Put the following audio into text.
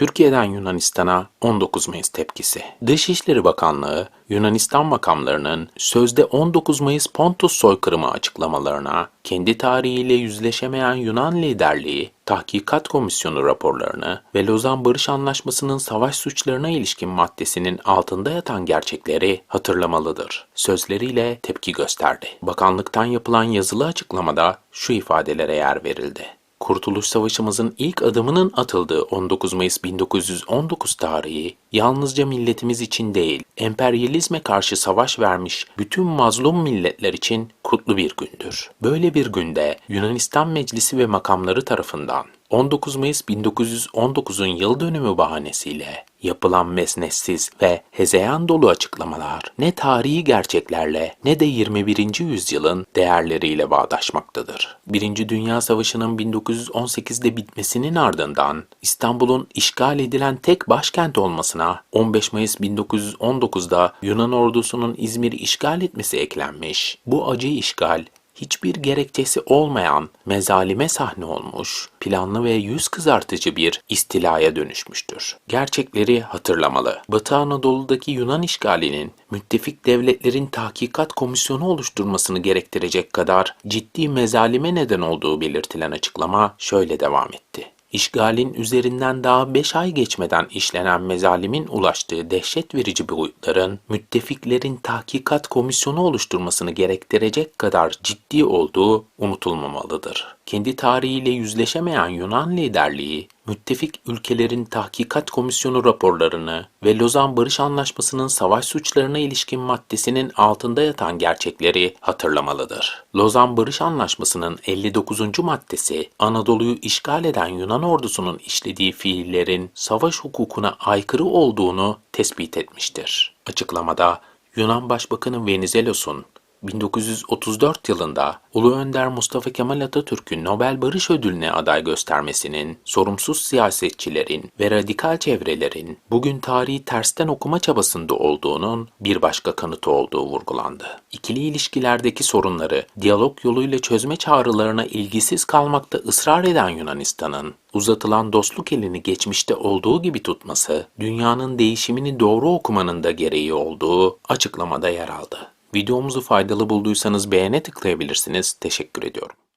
Türkiye'den Yunanistan'a 19 Mayıs tepkisi. Dışişleri Bakanlığı, Yunanistan makamlarının sözde 19 Mayıs Pontus soykırımı açıklamalarına, kendi tarihiyle yüzleşemeyen Yunan liderliği, Tahkikat Komisyonu raporlarını ve Lozan Barış Anlaşması'nın savaş suçlarına ilişkin maddesinin altında yatan gerçekleri hatırlamalıdır. Sözleriyle tepki gösterdi. Bakanlıktan yapılan yazılı açıklamada şu ifadelere yer verildi. Kurtuluş Savaşımızın ilk adımının atıldığı 19 Mayıs 1919 tarihi yalnızca milletimiz için değil, emperyalizme karşı savaş vermiş bütün mazlum milletler için kutlu bir gündür. Böyle bir günde Yunanistan Meclisi ve makamları tarafından 19 Mayıs 1919'un yıl dönümü bahanesiyle yapılan mesnetsiz ve hezeyan dolu açıklamalar ne tarihi gerçeklerle ne de 21. yüzyılın değerleriyle bağdaşmaktadır. Birinci Dünya Savaşı'nın 1918'de bitmesinin ardından İstanbul'un işgal edilen tek başkent olmasına 15 Mayıs 1919'da Yunan ordusunun İzmir'i işgal etmesi eklenmiş. Bu acı işgal hiçbir gerekçesi olmayan mezalime sahne olmuş, planlı ve yüz kızartıcı bir istilaya dönüşmüştür. Gerçekleri hatırlamalı. Batı Anadolu'daki Yunan işgalinin müttefik devletlerin tahkikat komisyonu oluşturmasını gerektirecek kadar ciddi mezalime neden olduğu belirtilen açıklama şöyle devam etti. İşgalin üzerinden daha 5 ay geçmeden işlenen mezalimin ulaştığı dehşet verici boyutların müttefiklerin tahkikat komisyonu oluşturmasını gerektirecek kadar ciddi olduğu unutulmamalıdır. Kendi tarihiyle yüzleşemeyen Yunan liderliği, müttefik ülkelerin tahkikat komisyonu raporlarını ve Lozan Barış Anlaşması'nın savaş suçlarına ilişkin maddesinin altında yatan gerçekleri hatırlamalıdır. Lozan Barış Anlaşması'nın 59. maddesi Anadolu'yu işgal eden Yunan ordusunun işlediği fiillerin savaş hukukuna aykırı olduğunu tespit etmiştir. Açıklamada Yunan Başbakanı Venizelos'un 1934 yılında Ulu Önder Mustafa Kemal Atatürk'ün Nobel Barış Ödülü'ne aday göstermesinin, sorumsuz siyasetçilerin ve radikal çevrelerin bugün tarihi tersten okuma çabasında olduğunun bir başka kanıtı olduğu vurgulandı. İkili ilişkilerdeki sorunları diyalog yoluyla çözme çağrılarına ilgisiz kalmakta ısrar eden Yunanistan'ın uzatılan dostluk elini geçmişte olduğu gibi tutması, dünyanın değişimini doğru okumanın da gereği olduğu açıklamada yer aldı. Videomuzu faydalı bulduysanız beğene tıklayabilirsiniz. Teşekkür ediyorum.